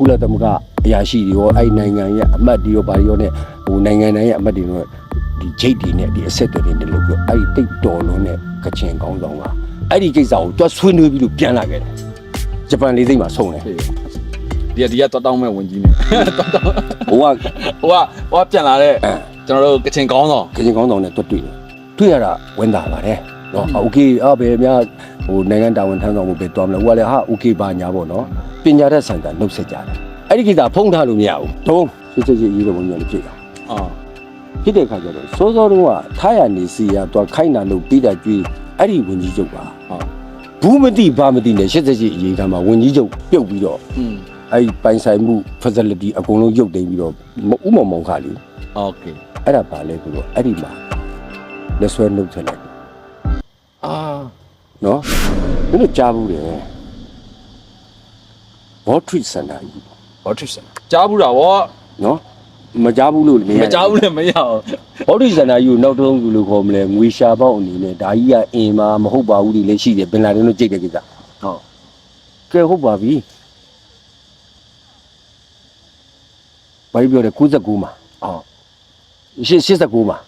ကုလသမဂ္ဂအရာရှိတွေရောအဲ့နိုင်ငံရဲ့အမတ်တွေရောဘာတွေရောနဲ့ဟိုနိုင်ငံတိုင်းရဲ့အမတ်တွေရောဒီဂျိတ်တွေနဲ့ဒီအဆက်တွေနဲ့လို့ပြောအဲ့ဒီတိတ်တော်လုံးနဲ့ကချင်ကောင်းဆောင်ကအဲ့ဒီကိစ္စကိုတွတ်ဆွေးနွေးပြီးလို့ပြန်လာခဲ့တယ်ဂျပန်လေးစိတ်မှာဆုံးတယ်ဒီကဒီကတော်တောင်းမဲ့ဝင်ကြီးနေတော်တောင်းဟိုကဟိုကဟိုကပြန်လာတဲ့အဲကျွန်တော်တို့ကချင်ကောင်းဆောင်ကချင်ကောင်းဆောင်နဲ့တွတ်တွေ့တယ်တွေ့ရတာဝန်တာပါတယ် နော်โอเคအဘယ်များဟိုနိုင်ငံတာဝန်ထမ်းဆောင်မှုပဲတွားမလဲဟိုကလည်းဟာโอเคပါညာပေါ့နော်ပညာတတ်စံတာနှုတ်ဆက်ကြတယ်အဲ့ဒီကိစ္စဖုံးထားလို့မရဘူးတုံးစစ်စစ်ကြီးရေးတော့ဘုံညာလေးဖြစ်တာ အာ ဖြစ်တဲ့ခါကျတော့စောစောတုန်းကထားရနေစီရတော့ခိုင်းတာလို့ပြီးတာကြွေးအဲ့ဒီဝင်ကြီးချုပ်ပါ ဟာ ဘူးမတိဘာမတိနဲ့စစ်စစ်ကြီးအရေးကမှာဝင်ကြီးချုပ်ပြုတ်ပြီးတော့ อืม အဲ့ဒီပိုင်ဆိုင်မှု facility အကုန်လုံးရုပ်သိမ်းပြီးတော့ဥမမောင်ခါလी โอเค အဲ့ဒါပါလဲဆိုတော့အဲ့ဒီမှာလက်ဆွဲနှုတ်ဆက်လိုက် အာ နော်ဘယ်လိုကြားဘူးတယ်ဘောထရစ်စန္ဒာကြီးဘောထရစ်ကြားဘူးတာဗောနော်မကြားဘူးလို့မရမကြားဘူးလည်းမရအောင်ဘောထရစ်စန္ဒာကြီးကိုနောက်တော့ဘယ်လိုခေါ်မလဲငွေရှာပေါက်အနေနဲ့ဒါကြီးကအင်မာမဟုတ်ပါဘူးဒီလည်းရှိတယ်ဘင်လာဒင်တို့ကြိတ်တဲ့ကိစ္စဟုတ်ကဲဟုတ်ပါပြီဘာပြောလဲ69မှာဟုတ်89မှာ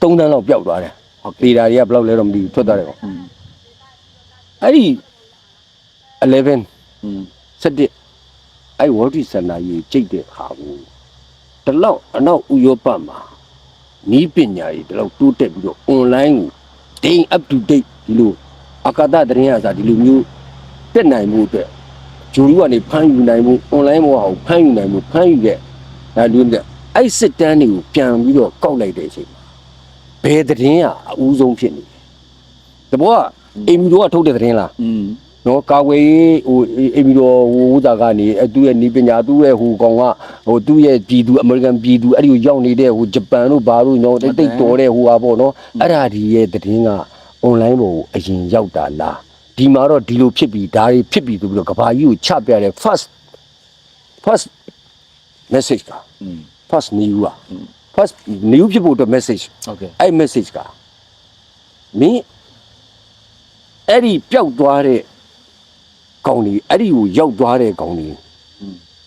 ဟုတ်3တန်းလောက်ပျောက်သွားတယ်ဟုတ် ပေတာတွေကဘယ်လောက်လဲတော့မသိဘူးထွက်သွားတယ်ပေါ့အဲ့ဒီ11 17အဲ့ဝေါတိစန္ဒာကြီးကြိတ်တဲ့ဟာကိုဒီလောက်အနောက်ဥရောပမှာနီးပညာကြီးဒီလောက်တိုးတက်ပြီးတော့ online ကို day up to date ဒီလိုအကာဒတရင်အစားဒီလိုမျိုးတက်နိုင်မှုအတွက်ဂျူရီကနေဖမ်းယူနိုင်မှု online ဘောဟာကိုဖမ်းယူနိုင်မှုဖမ်းယူတဲ့ဒါလူတွေအဲ့စစ်တမ်းတွေကိုပြန်ပြီးတော့ကောက်လိုက်တဲ့အချိန် ဘယ်သတင်းကအဦးဆုံးဖြစ်နေလဲတဘောကအိမ်မီတို့ကထုတ်တဲ့သတင်းလား อืม နော်ကာဝေးဟိုအိမ်မီတော်ဟိုဥသာကနေအဲသူ့ရဲ့နီးပညာသူ့ရဲ့ဟိုကောင်ကဟိုသူ့ရဲ့ပြည်သူအမေရိကန်ပြည်သူအဲ့ဒီကိုရောက်နေတဲ့ဟိုဂျပန်တို့ဘာတို့နော်တိတ်တိတ်တော်တဲ့ဟိုဟာပေါ့နော်အဲ့ဒါဒီရဲ့သတင်းက online ပေါ်ကိုအရင်ရောက်တာလားဒီမှာတော့ဒီလိုဖြစ်ပြီးဒါတွေဖြစ်ပြီးဆိုပြီးတော့ကဘာကြီးကိုချပြတဲ့ first first message က อืม first new က first new ဖြစ်ဖို့အတွက် message ဟုတ်ကဲ့အဲ့ message ကမင်းအဲ့ဒီပျောက်သွားတဲ့ကောင်တွေအဲ့ဒီကိုရောက်သွားတဲ့ကောင်တွေ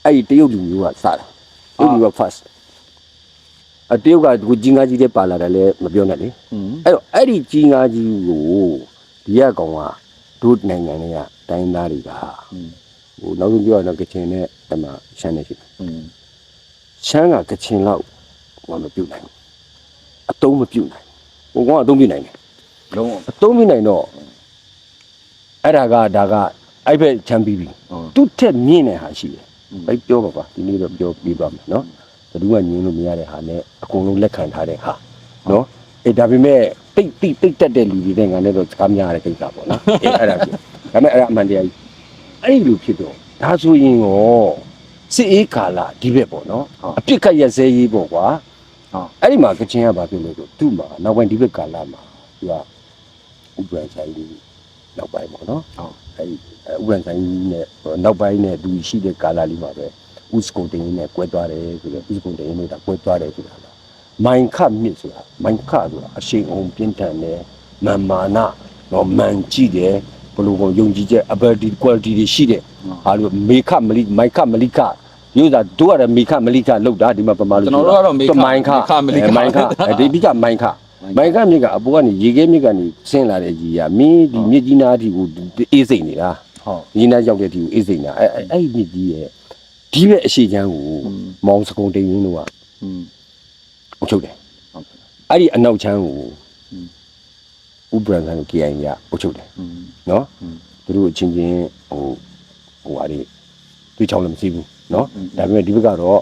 အဲ့ဒီတရုတ်လူမျိုးကစတာတရုတ်လူက first အတရုတ်ကဒီကြီးငါကြီးတဲ့ပါလာတယ်လည်းမပြောနဲ့လေအဲ့တော့အဲ့ဒီကြီးငါကြီးကိုဒီကကောင်ကဒုနိုင်ငံတွေကတိုင်းသားတွေကဟိုနောက်ဆုံးပြောရတော့ကချင်နဲ့တမရှမ်းနဲ့ရှိတယ်ရှမ်းကကချင်လောက် ဟိုမပြုတ်နိုင်ဘူးအတုံးမပြုတ်နိုင်ဘူးဟိုကောင်ကအတုံးပြုတ်နိုင်တယ်လုံးဝအတုံးပြုတ်နိုင်တော့အဲ့ဒါကဒါကအဲ့ဘက်ချမ်းပြီးပြီဟုတ်သူ့ထက်မြင့်တဲ့ဟာရှိတယ်อืมဘိုက်ပြောပါပါဒီနေ့တော့ပြောပြီးပါမယ်နော်ဘယ်သူကညင်းလို့မရတဲ့ဟာနဲ့အကုန်လုံးလက်ခံထားတဲ့ဟာနော်အေးဒါပေမဲ့တိတ်တိတ်တိတ်တက်တဲ့လူတွေနဲ့ငါနဲ့တော့စကားများရတဲ့ကိစ္စပေါ့နော်အေးအဲ့ဒါဖြစ်ဒါပေမဲ့အဲ့ဒါအမှန်တရားကြီးအဲ့ဒီလိုဖြစ်တော့ဒါဆိုရင်ရောစစ်အေးကာလဒီဘက်ပေါ့နော်အပြစ်ခတ်ရစဲရေးပေါ့ကွာဟုတ် အဲ့ဒီမှာကချင်ကဘာဖြစ်လဲဆိုသူ့မှာနောက်ပိုင်းဒီဘက်ကာလမှာသူကဥပ္ပံဆိုင်ကြီးနောက်ပိုင်းပေါ့နော်ဟုတ်အဲ့ဒီဥပ္ပံဆိုင်ကြီးနဲ့နောက်ပိုင်းနဲ့သူရှိတဲ့ကာလလေးမှာပဲဥစကုံတင်နဲ့ကွဲသွားတယ်ဆိုတော့ဥစကုံတင်နဲ့ဒါကွဲသွားတယ်ဆိုတာလားမိုင်ခမြစ်ဆိုတာမိုင်ခဆိုတာအရှိန်အောင်ပြင်းထန်တယ်မန်မာနတော့မန်ကြည့်တယ်ဘယ်လိုကောယုံကြည်ချက် ability quality တွေရှိတယ်ဟာလို့မေခမလိမိုင်ခမလိခ ယူဇာတို့ကလည်းမိခမလိခလောက်တာဒီမှာပမာလို့ကျွန်တော်တို့ကတော့မိခမိုင်ခမလိခမိုင်ခဒီအဓိကမိုင်ခမိုင်ခမြစ်ကအပေါ်ကနေရေခဲမြစ်ကနေဆင်းလာတဲ့ကြီးကမင်းဒီမြစ်ကြီးနားအထိကိုအေးစိတ်နေတာဟုတ်ရေနားရောက်တဲ့အထိကိုအေးစိတ်နေတာအဲအဲ့မြစ်ကြီးရဲ့ဒီဘက်အရှိချမ်းကိုမောင်စကုံတိန်ရင်းတို့ကအုပ်ချုပ်တယ်အဲ့ဒီအနောက်ချမ်းကိုဥပရန်ကန်ကို KI ကအုပ်ချုပ်တယ်နော်သူတို့အချင်းချင်းဟိုဟိုဟာတွေတွေးချောင်းလည်းမရှိဘူး နော်ဒါပေမဲ့ဒီဘက်ကတော့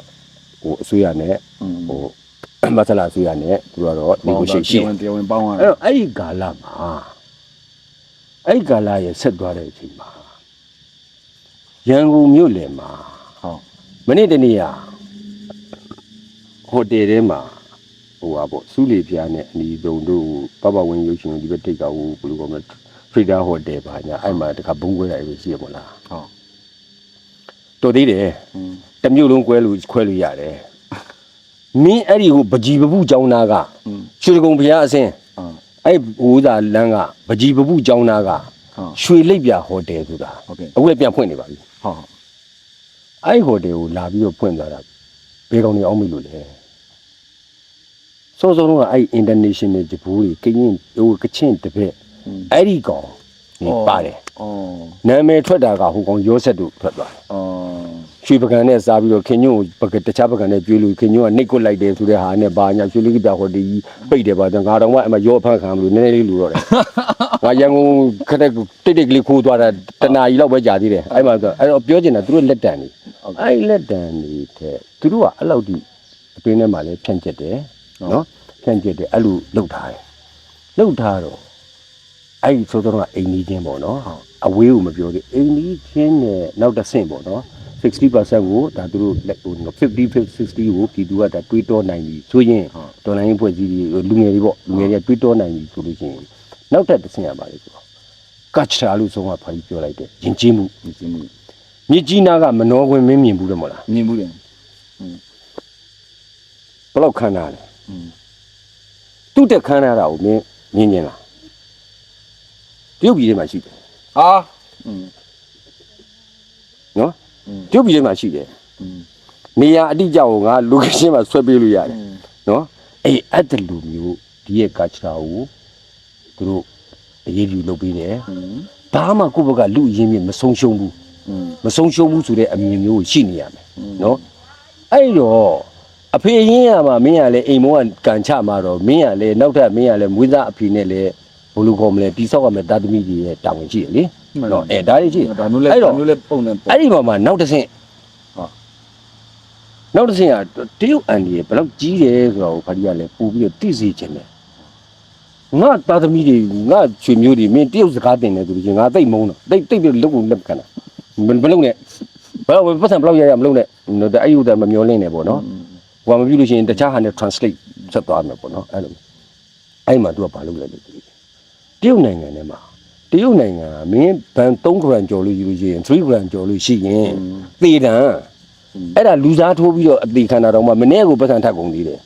ဟိုအစိုးရနဲ့ဟိုမဆလာအစိုးရနဲ့သူကတော့ negotiation ရှိတယ်တရားဝင်ပေါင်းရအဲ့တော့အဲ့ဒီကာလမှာအဲ့ဒီကာလရဲ့ဆက်သွားတဲ့အချိန်မှာရန်ကုန်မြို့လယ်မှာဟုတ်မနေ့တနေ့ကဟိုတယ်ထဲမှာဟိုပါပေါ့စူးလီပြားနဲ့အနီးဆုံးတို့ပပဝင်းရုပ်ရှင်ဒီဘက်တိတ်ကဟိုဘယ်လိုကောမလဲ Trader Hotel ပါညာအဲ့မှာတခါဘုံခွဲတာပဲရှိရမလားဟုတ် တော်သေးတယ်တမျိုးလုံးကွဲလို့ခွဲလို့ရတယ်မင်းအဲ့ဒီဟိုပကြီးပပုကျောင်းသားကရွှေကုံဘုရားအစင်းအဲ့ဟိုသာလမ်းကပကြီးပပုကျောင်းသားကရွှေလိပ်ပြဟိုတယ်ဆိုတာအခုလည်းပြန်ဖွင့်နေပါပြီဟုတ်အဲ့ဟိုတယ်ကိုလာပြီးတော့ဖွင့်သွားတာဘယ်ကောင်တွေအောင်မိလို့လဲစောစောတော့အဲ့ international ဂျပူးတွေကရင်ဟိုကချင်းတပည့်အဲ့ဒီကောင် ကြီးပါတယ်။နာမည်ထွက်တာကဟိုကောင်ရောဆက်တို့ထွက်သွားတယ်။ရွှေပကံနဲ့စားပြီးတော့ခင်ညို့ပကတခြားပကံနဲ့ကျွေးလို့ခင်ညို့ကနှိတ်ကွတ်လိုက်တယ်ဆိုတဲ့ဟာနဲ့ဘာညာရွှေလိကပြဟိုဒီပိတ်တယ်ပါတော့ငါတော်ကအမရောအဖန်ခံလို့နည်းနည်းလေးလူတော့တယ်။ငါရန်ကုန်ခက်တဲ့တိတ်တိတ်ကလေးခိုးသွားတာတနာကြီးလောက်ပဲကြာသေးတယ်။အဲ့မှာဆိုအဲ့တော့ပြောချင်တာသူတို့လက်တန်နေ။အဲ့လက်တန်နေတဲ့သူတို့ကအဲ့လောက်ထိအတွင်းထဲမှာလည်းဖြန့်ကျက်တယ်နော်ဖြန့်ကျက်တယ်အဲ့လိုလှုပ်ထားတယ်။လှုပ်ထားတော့ အဲ့ဒီဆိုတော့ကအိမ်ကြီးချင်းပေါ့နော်အဝေးကိုမပြောသေးအိမ်ကြီးချင်းနဲ့နောက်တစ်ဆင့်ပေါ့နော်60%ကိုဒါသူတို့လက်ဟို50 60ကိုပြည်သူကဒါတွေးတောနိုင်ပြီဆိုရင်ဒေါ်လာရင်းဖွဲ့စည်းပြီးလူငယ်တွေပေါ့လူငယ်တွေကတွေးတောနိုင်ပြီဆိုလို့ရှိရင်နောက်ထပ်တစ်ဆင့်ရပါလေဆိုတော့ကတ်ချာလို့ဆုံးကဖာကြီးပြောလိုက်တယ်ယဉ်ကျေးမှုဒီစင်းမှုမြစ်ကြီးနားကမနှောခွင်းမင်းမြင်ဘူးတယ်မဟုတ်လားမြင်မှုတယ်ဘယ်လောက်ခမ်းနားလဲอืมသူ့တက်ခမ်းနားတာကိုမင်းမြင်မြင်လား တရုတ်ပြည်ထဲမှာရှိတယ်ဟာอืมနော်တရုတ်ပြည်ထဲမှာရှိတယ်နေရာအတိအကျကိုငါ location မှာဆွဲပေးလို့ရတယ်နော်အဲ့အဲ့တလူမျိုးဒီရဲ့ culture ကိုသူတို့အရေးယူလုပ်ပေးတယ်ဘာမှကိုယ့်ဘက်ကလူအရင်းမြစ်မဆုံးရှုံးဘူးမဆုံးရှုံးဘူးဆိုတဲ့အမြင်မျိုးကိုရှိနေရမယ်နော်အဲ့တော့အဖေရင်းရမှာမင်းကလည်းအိမ်မောကကန်ချမှာတော့မင်းကလည်းနောက်ထပ်မင်းကလည်းမွေးသားအဖေနဲ့လည်း ဘယ်လိုခေါ်မလဲတိဆောက်ရမယ်တာသမီကြီးရဲ့တာဝန်ရှိတယ်လေနော်အဲဒါလေးရှိတယ်ဒါမျိုးလဲအဲ့တော့ဒါမျိုးလဲပုံနေပုံအဲ့ဒီမှာမှနောက်တစ်ဆင့်ဟုတ်နောက်တစ်ဆင့်ကတရုတ်အန်ဒီရဲ့ဘယ်လောက်ကြီးတယ်ဆိုတော့ဘာကြီးကလည်းပို့ပြီးတော့သိစေခြင်းတယ်ငါသားသမီးတွေငါချွေမျိုးတွေမင်းတရုတ်စကားတင်တယ်ဆိုလို့ချင်းငါသိပ်မုန်းတော့သိပ်သိပ်ပြီးလုတ်ကုန်လက်ခံတာမမလုံးနဲ့ဘယ်တော့ပတ်စံဘယ်လောက်ရရမလုံးနဲ့အဲ့ယူတယ်မမျောလင်းနဲ့ပေါ့နော်ဟိုကမပြုလို့ရှိရင်တခြားဟာနဲ့ translate ဆက်သွားမယ်ပေါ့နော်အဲ့လိုအဲ့မှာ तू ကဘာလုပ်လဲလို့ တရုတ်နိုင်ငံထဲမှာတရုတ်နိုင်ငံကမင်းဘန်3 gram ကျော်လို့ယူလို့ရှိရင်3 gram ကျော်လို့ရှိရင်သေတံအဲ့ဒါလူစားထိုးပြီးတော့အသေးခံတာတော့မှမနေ့ကပတ်စံထပ်ကုန်သေးတယ်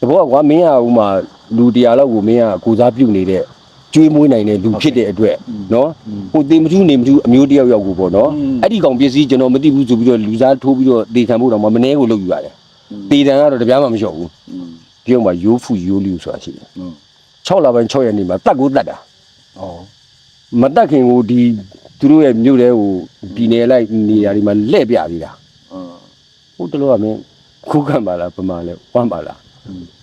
တဘောကွာမင်းကဥမာလူတရာလောက်ကိုမင်းကကိုစားပြုတ်နေတဲ့ကျွေးမွေးနိုင်တဲ့လူဖြစ်တဲ့အတွက်နော်ဟိုတေမထူးနေမထူးအမျိုးတယောက်ယောက်ကိုပေါ့နော်အဲ့ဒီကောင်ပစ္စည်းကျွန်တော်မသိဘူးဆိုပြီးတော့လူစားထိုးပြီးတော့တေခံဖို့တော့မှမနေ့ကလုပ်ယူရတယ်တေတံကတော့တပြားမှမလျှော့ဘူးဒီကောင်ကရိုးဖူရိုးလျူဆိုတာရှိတယ် 6လပိုင်း6ရက်နေ့မှာတတ်ကိုတတ်တာ။အော်မတတ်ခင်ကိုဒီသူတို့ရဲ့မြို့တဲကိုပြည်နယ်လိုက်နေရာဒီမှာလှည့်ပြပြီးတာ။ဟုတ်တယ်လို့ကမင်းခုခံပါလားပမာလဲဝမ်းပါလား။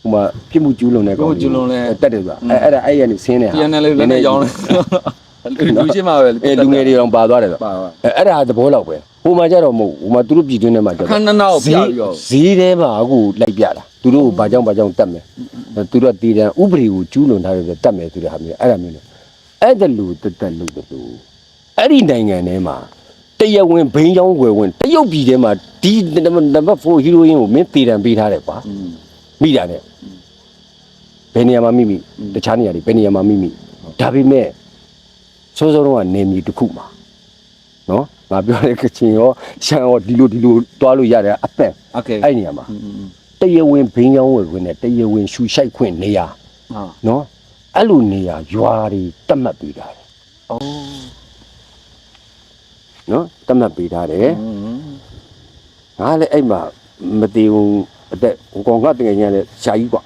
ဟိုမှာပြစ်မှုကျူးလွန်တဲ့ကောင်ကျူးလွန်လဲတက်တယ်ဆိုတာအဲအဲ့ဒါအဲ့ရနေဆင်းနေတာပြန်နေလို့လည်းနဲ့ရောင်းတယ်လူချင်းမှာပဲအဲလူငယ်တွေတော့ပါသွားတယ်ဆိုပါပါအဲအဲ့ဒါသဘောလောက်ပဲဟိုမှာကြတော့မဟုတ်ဟိုမှာသူတို့ပြည်တွင်းထဲမှာကြတော့ခဏနောက်ပြပြီးတော့ဈေးထဲမှာအခုလိုက်ပြတာသူတို့ဘာကြောင့်ဘာကြောင့်တက်မယ် သူတို့တည်တယ်ဥပဒေကိုကျူးလွန်ထားတယ်တတ်မယ်ဆိုတဲ့ဟာမျိုးအဲ့ဒါမျိုးလေအဲ့ဒါလူတက်တက်လူတက်လူအဲ့ဒီနိုင်ငံထဲမှာတရားဝင်ဘိန်းချောင်းဝယ်ဝင်တရုတ်ပြည်ထဲမှာဒီနံပါတ်4ဟီရိုယင်းကိုမင်းတည်တံပေးထားတယ်ကွာမိတာနဲ့ဘယ်နေရာမှာမိမိတခြားနေရာတွေဘယ်နေရာမှာမိမိဒါပေမဲ့စိုးစိုးတော့ကနေမြေတစ်ခုမှာနော်ငါပြောတဲ့ကချင်ရောရှမ်းရောဒီလိုဒီလိုတွားလို့ရတယ်အပက်အဲ့နေရာမှာ တရဝင်းဘင်းချောင်းဝယ်ခွင့်နဲ့တရဝင်းရှူရှိုက်ခွင့်နေရာ อ่า နော်အဲ့လိုနေရာရွာတွေတတ်မှတ်ပေးထားတယ် อ๋อ နော်တတ်မှတ်ပေးထားတယ် อืม ငါလည်းအဲ့မှာမသေးဘူးအသက်ဟိုကောင်ကတကယ်ကြီးလည်းရှာကြီးกว่า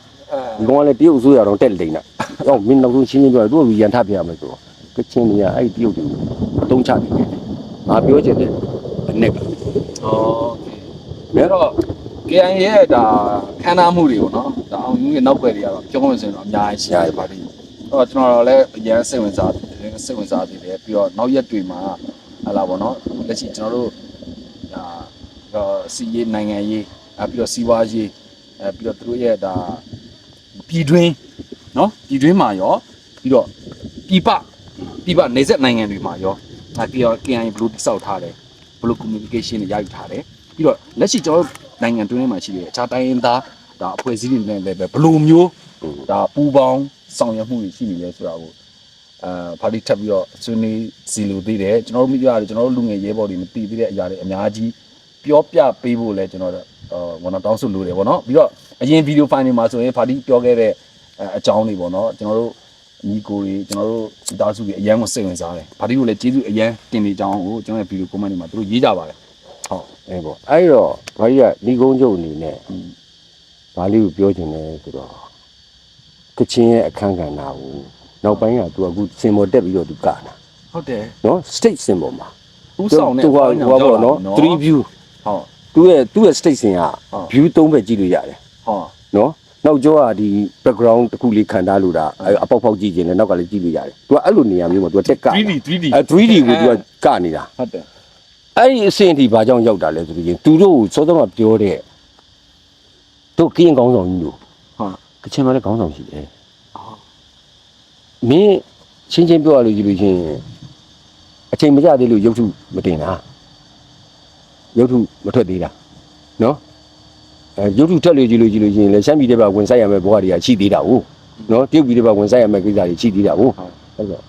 ဒီကောင်ကလည်းတရုတ်အစိုးရတော့တက်လိမ့်တာ။ဟောမင်းနောက်ဆုံးရှင်းရှင်းပြောရသူ့ကိုရန်ထပြရမယ်ဆိုတော့ကချင်တွေကအဲ့ဒီတရုတ်တွေကိုအတုံးချနေတယ်။ငါပြောချင်တယ်အနက်က อ๋อโอเคဒါတော့ KN ရဲ့ဒါခန္ဓာမှုတွေပေါ့နော်ဒါအောင်ယူရဲ့နောက်ွယ်တွေကတော့ပြောမှဆိုရင်တော့အများကြီးရှိတယ်ပါလိအဲ့တော့ကျွန်တော်တို့လည်းအရင်စိတ်ဝင်စားတယ်စိတ်ဝင်စားသေးတယ်ပြီးတော့နောက်ရက်တွေမှာဟာလာပေါ့နော်လက်ရှိကျွန်တော်တို့ဒါတော့စီရေးနိုင်ငံရေးအဲပြီးတော့စီးပွားရေးအဲပြီးတော့သူတို့ရဲ့ဒါပြည်တွင်းနော်ပြည်တွင်းမှာရောပြီးတော့ပြည်ပပြည်ပနေဆက်နိုင်ငံတွေမှာရောဒါ KN ဘယ်လိုတိစောက်ထားလဲဘယ်လို communication တွေရယူထားလဲ ပြီးတော့လက်ရှိကျွန်တော်တို့နိုင်ငံတွင်းထဲမှာရှိတဲ့အခြားတိုင်းရင်းသားဒါအဖွဲ့အစည်းတွေနဲ့လည်းပဲဘယ်လိုမျိုးဒါပူးပေါင်းဆောင်ရွက်မှုတွေရှိနေလဲဆိုတာကိုအာပါတီထပ်ပြီးတော့ဆွေးနွေးစီလိုသေးတယ်ကျွန်တော်တို့မိကြရတယ်ကျွန်တော်တို့လူငယ်ရဲဘော်တွေမသိသေးတဲ့အရာတွေအများကြီးပြောပြပေးဖို့လဲကျွန်တော်တို့အော်ဘောနော်တောင်းဆိုလိုတယ်ဗောနော်ပြီးတော့အရင်ဗီဒီယိုဖိုင်တွေမှာဆိုရင်ပါတီပြောခဲ့တဲ့အအကြောင်းတွေဗောနော်ကျွန်တော်တို့ညီကိုတွေကျွန်တော်တို့မိသားစုတွေအရန်ကိုစိတ်ဝင်စားတယ်ပါတီကိုလည်းကျေးဇူးအရန်တင်နေကြအောင်ကိုကျွန်တော်ရဲ့ဗီဒီယိုကွန်မန့်တွေမှာသူတို့ရေးကြပါတယ်ဟုတ် အဲပေါ့အဲ့တော့ဘာကြီးကဒီကုန်းချုပ်အနေနဲ့ဘာလေးကိုပြောချင်လဲဆိုတော့ကချင်းရဲ့အခန်းကဏ္ဍကိုနောက်ပိုင်းကသူကအခုစင်ပေါ်တက်ပြီးတော့သူကနာဟုတ်တယ်နော် state စင်ပေါ်မှာဥဆောင်တဲ့သူကဟိုပါပေါ့နော်3 view ဟုတ်သူရဲ့သူ့ရဲ့ state စင်ကဟုတ် view 3ပဲကြည့်လို့ရတယ်ဟုတ်နော်နောက်ကျောကဒီ background တစ်ခုလေးခံထားလို့တာအဲ့အပေါက်ပေါက်ကြည့်ခြင်းနဲ့နောက်ကလည်းကြည့်လို့ရတယ်သူကအဲ့လိုနေရာမျိုးမှာသူကတက်က 3D 3D အဲ 3D ကိုသူကကနေတာဟုတ်တယ် အဲ့ဒီအဆင့်အထိဘာကြောင့်ရောက်တာလဲဆိုရင်သူတို့ကိုစောစောကပြောတဲ့တို့ကင်းကောင်းဆောင်ကြီးလို့ဟုတ်ကချင်မှာလည်းကောင်းဆောင်ရှိတယ်အော်မင်းချင်းချင်းပြောရလို့ကြည့်လို့ချင်းအချိန်မကြသေးလို့ရုပ်ထုမတင်တာရုပ်ထုမထွက်သေးတာနော်အဲရုပ်ထုထွက်လို့ကြည့်လို့ကြည့်လို့ချင်းလည်းရှမ်းပြည်တဲ့ဘက်ဝင်ဆိုင်ရမယ်ဘဝတွေကရှိသေးတာဟုတ်နော်တရုတ်ပြည်တဲ့ဘက်ဝင်ဆိုင်ရမယ်ကိစ္စတွေရှိသေးတာဟုတ်ဟုတ်ကဲ့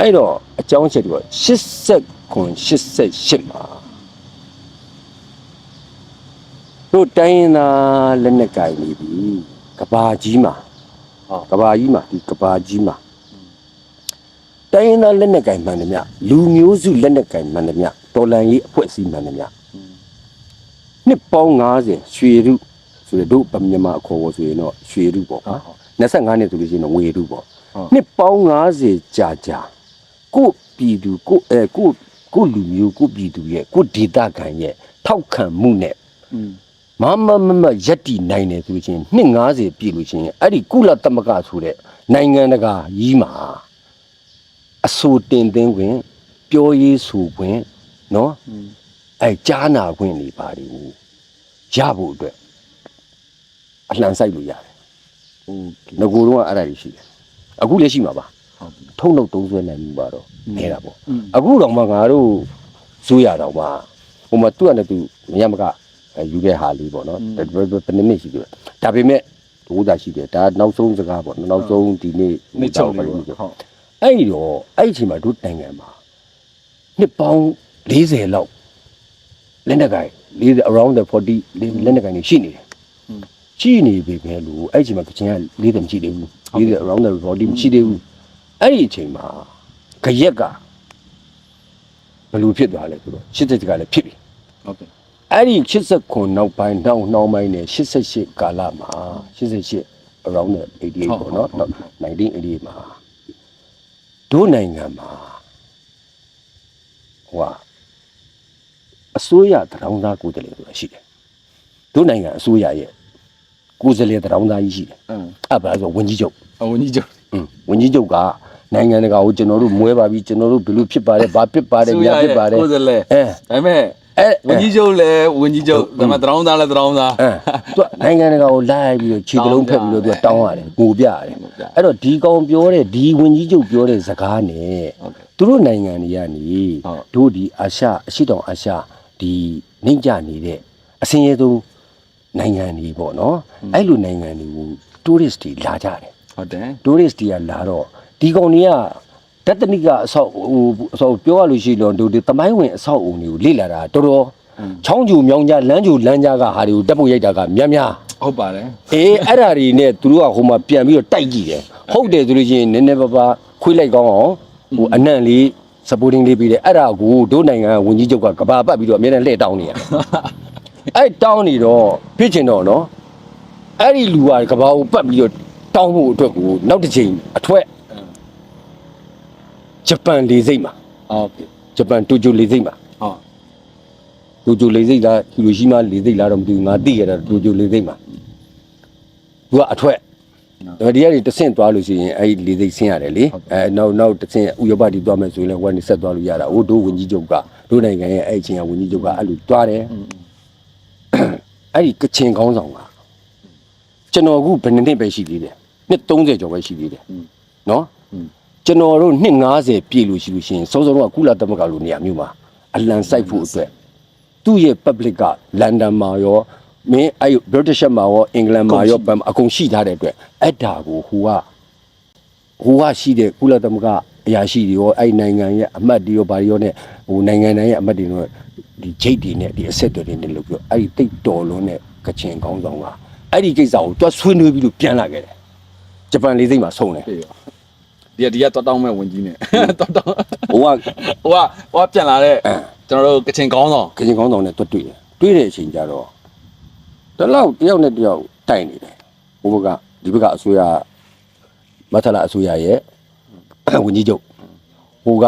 အဲ့တော့အကြောင်းချက်တွေက 89 88မှာတို့တိုင်းရင်းသားလက်နက်ကင်နေပြီကဘာကြီးမှာဟုတ်ကဘာကြီးမှာဒီကဘာကြီးမှာတိုင်းရင်းသားလက်နက်ကင်မှန်တယ်မြလူမျိုးစုလက်နက်ကင်မှန်တယ်မြတော်လန်ရေးအဖွဲ့အစည်းမှန်တယ်မြနှစ်ပေါင်း90ရွှေရုဆိုရတို့ဗမြန်မာအခေါ်ပေါ်ဆိုရင်တော့ရွှေရုပေါ့ကွာ25နှစ်ဆိုလို့ရှိရင်တော့ငွေရုပေါ့နှစ်ပေါင်း90ကြာကြာကိုယ့်ပြည်သူကိုယ့်အဲကိုယ့် ကိုယ့်လူမျိုးကိုယ့်ပြည်သူရဲ့ကိုယ့်ဒေသခံရဲ့ထောက်ခံမှုနဲ့ อืม မမမမရက်တီနိုင်တယ်ဆိုချင်းနှစ်90ပြည့်လို့ချင်းအဲ့ဒီကုလသမဂ္ဂဆိုတဲ့နိုင်ငံတကာကြီးမှာအဆိုတင်သွင်းခွင့်ပြောရေးဆိုခွင့်နော် อืม အဲကြားနာခွင့်တွေပါတယ်ဟိုရဖို့အတွက်အလှန်ဆိုင်လို့ရတယ် โอเค ငကိုတော့အဲ့ဒါတွေရှိတယ်အခုလည်းရှိမှာပါ ဟုတ်ပြီထုံတော့သုံးဆွဲနိုင်မှုပါတော့နေတာပေါ့อืมအခုတော့မှငါတို့ဇိုးရတော့မှဟိုမှာသူ့အနေနဲ့သူမရမကအဲယူတဲ့ဟာလေးပေါ့နော်တပည့်တနည်းနည်းရှိတယ်ဒါပေမဲ့ဒုဥသာရှိတယ်ဒါနောက်ဆုံးစကားပေါ့နောက်ဆုံးဒီနေ့နေချုပ်လေးဟိုပေါ့ကြောဟုတ်အဲ့ဒီတော့အဲ့ဒီအချိန်မှာတို့နိုင်ငံမှာနှစ်ပေါင်း40လောက်လက်နက်ကိုင်40 around the 40လက်နက်ကိုင်တွေရှိနေတယ်ရှိနေပြီပဲလို့အဲ့ဒီအချိန်မှာကချင်က40မရှိသေးဘူး40 around the 40မရှိသေးဘူး အဲ့ဒီအချိန်မှာခရက်ကဘယ်လိုဖြစ်သွားလဲဆိုတော့ရှစ်တက်ကလည်းဖြစ်ပြီဟုတ်ကဲ့အဲ့ဒီ89နောက်ပိုင်းနောက်နောက်ပိုင်းနဲ့88ကာလမှာ88 around the 88ပေါ့နော်1988မှာတို့နိုင်ငံမှာဟိုကအစိုးရတရောင်းသားကိုယ်တည်းဆိုတာရှိတယ်တို့နိုင်ငံအစိုးရရဲ့ကိုယ်စားလှယ်တရောင်းသားကြီးရှိတယ်အင်းအဲ့ဒါဆိုဝန်ကြီးချုပ်အဝန်ကြီးချုပ်อืมဝန်ကြီးချုပ်က နိုင်ငံတကာကိုကျွန်တော်တို့မွဲပါပြီကျွန်တော်တို့ဘယ်လိုဖြစ်ပါတယ်ဘာဖြစ်ပါတယ်ညာဖြစ်ပါတယ်ကိုယ်စားလှယ်အဲဒါပေမဲ့အဲဝန်ကြီးချုပ်လည်းဝန်ကြီးချုပ်ဒါပေမဲ့တရောင်းသားလည်းတရောင်းသားအဲသူကနိုင်ငံတကာကိုလိုက်ပြီးတော့ခြေတလုံးဖက်ပြီးတော့သူကတောင်းရတယ်ငိုပြရတယ်ငိုပြအဲ့တော့ဒီကောင်ပြောတဲ့ဒီဝန်ကြီးချုပ်ပြောတဲ့စကားနဲ့ဟုတ်ကဲ့သူတို့နိုင်ငံတွေကနေဟုတ်တို့ဒီအာရှအရှိတောင်အာရှဒီနှိမ့်ကြနေတဲ့အစင်းရဲဆုံးနိုင်ငံတွေပေါ့နော်အဲ့လိုနိုင်ငံတွေကို tourist တွေလာကြတယ်ဟုတ်တယ် tourist တွေကလာတော့ ဒီကောင်တွေကတတနိကအဆောက်ဟိုအဆောက်ပြောရလို့ရှိရင်တော့ဒီတမိုင်းဝင်အဆောက်အုံတွေကိုလေ့လာတာတော်တော်ချောင်းကျူမြောင်းကြလမ်းကျူလမ်းကြကဟာတွေကိုတက်ဖို့ရိုက်တာကများများဟုတ်ပါတယ်အေးအဲ့ဓာတွေနဲ့သူတို့ကဟိုမှာပြန်ပြီးတော့တိုက်ကြည့်တယ်ဟုတ်တယ်ဆိုလို့ရှိရင်နည်းနည်းပါးပါးခွေးလိုက်ကောင်းအောင်ဟိုအနံ့လေး supporting လေးပြီးတယ်အဲ့ဒါကိုတို့နိုင်ငံကဝန်ကြီးချုပ်ကကဘာပတ်ပြီးတော့အများနဲ့လှည့်တောင်းနေရအဲ့တောင်းနေတော့ဖြစ်ချင်တော့နော်အဲ့ဒီလူကကဘာကိုပတ်ပြီးတော့တောင်းဖို့အတွက်ကိုနောက်တစ်ချိန်အထွတ် ဂျပန်လေစိတ်မှာဟုတ်ကဲ့ဂျပန်တိုကျိုလေစိတ်မှာဟုတ်တိုကျိုလေစိတ်လားဟီရိုရှီးမားလေစိတ်လားတော့မသိဘူးငါသိရတာတိုကျိုလေစိတ်မှာသူကအထွတ်ဒါပေမဲ့ဒီကနေတဆင့်သွားလို့ရှိရင်အဲ့ဒီလေစိတ်ဆင်းရတယ်လေအဲနောက်နောက်တဆင့်ဥရောပတီသွားမယ်ဆိုရင်လည်းဟိုကနေဆက်သွားလို့ရတာဟိုတို့ဝင်ကြီးချုပ်ကတို့နိုင်ငံရဲ့အဲ့အချင်းကဝင်ကြီးချုပ်ကအဲ့လိုသွားတယ်အဲ့ဒီကချင်ကောင်းဆောင်ကကျွန်တော်အခုဘယ်နှစ်နှစ်ပဲရှိသေးတယ်နှစ်30ကျော်ပဲရှိသေးတယ်နော် ကျွန်တော်တို့နှစ်90ပြည့်လို့ရှိလို့ရှိရင်စောစောတော့ကုလသမဂ္ဂလိုနေရာမျိုးမှာအလံစိုက်ဖို့အတွက်သူ့ရဲ့ public ကလန်ဒန်မှာရောမင်းအဲ့ British မှာရောအင်္ဂလန်မှာရောဗမာအကုန်ရှိထားတဲ့အတွက်အဲ့ဒါကိုဟိုကဟိုကရှိတဲ့ကုလသမဂ္ဂအရာရှိတွေရောအဲ့နိုင်ငံရဲ့အမတ်တွေရောဗာတွေရောနဲ့ဟိုနိုင်ငံတိုင်းရဲ့အမတ်တွေရောဒီဂျိတ်တွေနဲ့ဒီအဆက်တွေတွေနဲ့လို့ပြောအဲ့ဒီတိတ်တော်လုံးနဲ့ကချင်ကောင်းဆောင်ကအဲ့ဒီကိစ္စကိုတွတ်ဆွေးနွေးပြီးလို့ပြန်လာခဲ့တယ်ဂျပန်လေးစိတ်မှာဆုံးတယ်ပြေရော ဒီကဒီကတော်တောင်းမဲ့ဝင်ကြီးနဲ့တော်တောင်းဟိုကဟိုကဟိုကပြန်လာတဲ့ဂျကျွန်တော်တို့ကချင်ကောင်းဆောင်ကရင်ကောင်းဆောင်နဲ့တွတ်တွေ့တယ်တွေ့တဲ့အချိန်ကျတော့တလောက်တယောက်နဲ့တယောက်တိုက်နေတယ်ဘိုးဘကဒီဘကအစိုးရမထလာအစိုးရရဲ့ဝန်ကြီးချုပ်ဟိုက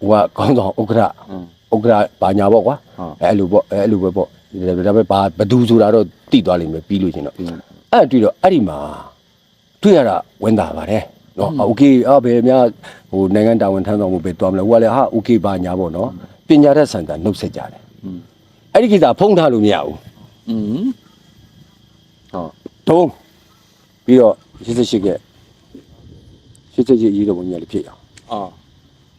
ဟိုကကောင်းဆောင်ဥက္ကဋ္ဌอืมဥက္ကဋ္ဌဘာညာပေါ့ကွာဟုတ်အဲအဲ့လိုပေါ့အဲအဲ့လိုပဲပေါ့ဒါပေမဲ့ဘာဘသူဆိုတာတော့တိသွားလိမ့်မယ်ပြီးလို့ရှင်တော့ပြီးအဲ့တွေ့တော့အဲ့ဒီမှာတွေ့ရတာဝန်တာပါတယ် နော်โอเคအော်ဘယ်များဟိုနိုင်ငံတာဝန်ထမ်းဆောင်မှုပဲတွားမလဲဟိုကလည်းဟာโอเคပါညာပေါ့နော်ပညာတတ်ဆန်တာနှုတ်ဆက်ကြတယ် อืม အဲ့ဒီကိစ္စဖုံးထားလို့မရဘူး อืมဟုတ် တုံးပြီးတော့88က88ရေးတော့ဘုံညာလေးဖြစ်အောင် အာ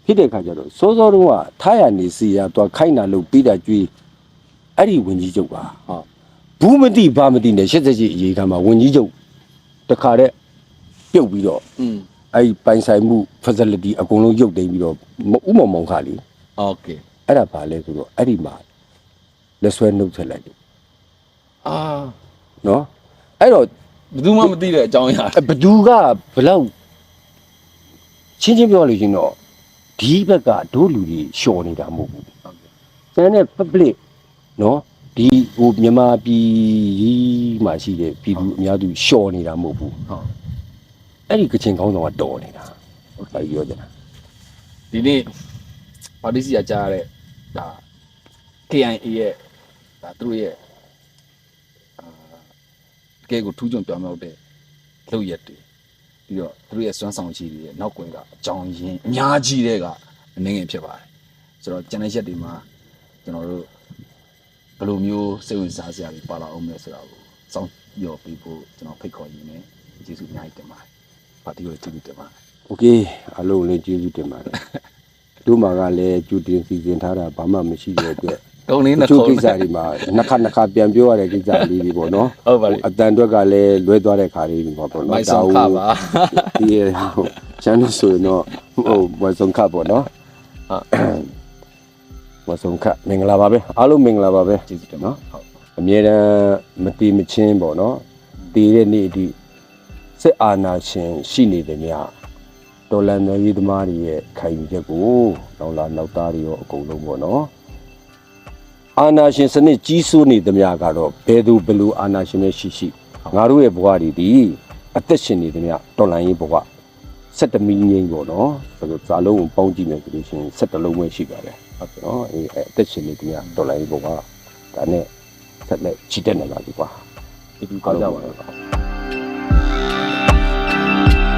ဖြစ်တဲ့ခါကျတော့စောစောတုန်းကထားရနေစီရသွားခိုင်းတာလို့ပြီးတာကြွေးအဲ့ဒီဝင်ကြီးချုပ်ပါ ဟုတ် ဘူးမတိဘာမတိနဲ့88အရေးခံမှာဝင်ကြီးချုပ်တခါတည်းပြုတ်ပြီးတော့ อืม အဲ့ဒီပိုင်ဆိုင်မှု facility အကုန်လုံးရုပ်သိမ်းပြီးတော့မဥမမောင်ခါလी โอเค အဲ့ဒါဘာလဲဆိုတော့အဲ့ဒီမှာလက်ဆွဲနှုတ်ဆက်လိုက်တယ် အာ နော်အဲ့တော့ ဘယ်သူမှမသိတဲ့အကြောင်းအရာ အဲ့ဘသူကဘလောက်ချင်းချင်းပြောလို့ရှရင်တော့ဒီဘက်ကဒိုးလူတွေရှော်နေတာမဟုတ်ဘူး ဟုတ်ကဲ့ ကျန်တဲ့ public နော်ဒီဟိုမြန်မာပြည်မှာရှိတဲ့ပြည်သူအများစုရှော်နေတာမဟုတ်ဘူး ဟုတ် အဲ့ဒီကချင်ကောင်းဆောင်ကတော်နေတာဟုတ်ပါပြောကြတာဒီနေ့ပါတီစီကကြားရတဲ့ဒါ KIA ရဲ့ဒါသူတို့ရဲ့အာတကယ်ကိုထူးချွန်ပြောင်းမြောက်တဲ့လုပ်ရက်တွေပြီးတော့သူတို့ရဲ့စွမ်းဆောင်ချီတွေရဲ့နောက်ကွယ်ကအကြောင်းရင်းအများကြီးတဲ့ကအနည်းငယ်ဖြစ်ပါတယ်ဆိုတော့ကျန်တဲ့ရက်တွေမှာကျွန်တော်တို့ဘယ်လိုမျိုးစိတ်ဝင်စားစရာတွေပါလာအောင်မလဲဆိုတာကိုစောင့်ပြီးတော့ပြီးဖို့ကျွန်တော်ဖိတ်ခေါ်ရင်းနဲ့ကျေးဇူးအများကြီးတင်ပါတယ် ပါတီကိုကျေးဇူးတင်ပါတယ် โอเคအလုံးလည်းကျေးဇူးတင်ပါတယ်တို့မှာကလည်းကြိုတင်စီစဉ်ထားတာဘာမှမရှိတဲ့အတွက် တုံးလေး တ နှစ် ချို့ ခေါက် ကိစ္စတွေမှာနှစ်ခါနှစ်ခါပြန်ပြောရတဲ့ကိစ္စလေးတွေပေါ့နော် ဟုတ်ပါလေ အတန်အတွက်ကလည်းလွဲသွားတဲ့ခါလေးတွေပေါ့ပေါ့နော် မိုက်ဆောင်ခပါ ဒီရဟိုကျန်လို့ဆိုရင်တော့ဟိုဝါဆောင်ခပေါ့နော် ဟုတ် ဝါဆောင်ခမင်္ဂလာပါပဲအားလုံးမင်္ဂလာပါပဲ ကျေးဇူးတင်ပါဟုတ် အမြဲတမ်းမတီမချင်းပေါ့နော်တည်တဲ့နေ့အထိ စစ်အာဏာရှင်ရှိနေတယ်များတော်လန်နယ်ရေးသမားတွေရဲ့ခံယူချက်ကိုနောက်လာနောက်သားတွေရောအကုန်လုံးပေါ့နော်အာဏာရှင်စနစ်ကြီးစိုးနေသမျှကတော့ဘယ်သူဘယ်လိုအာဏာရှင်ပဲရှိရှိငါတို့ရဲ့ဘဝတွေဒီအသက်ရှင်နေသမျှတော်လန်ရေးဘဝ17မီငိမ့်ပေါ့နော်ဆိုတော့ဇာလုံးကိုပေါင်းကြည့်မယ်ဆိုလို့ရှိရင်17လုံးပဲရှိပါတယ်ဟုတ်ကဲ့နော်အဲအသက်ရှင်နေသမျှတော်လန်ရေးဘဝဒါနဲ့ဆက်လက်ချီတက်နေပါလိမ့်ကွာဒီလိုကောင်းကြပါတော့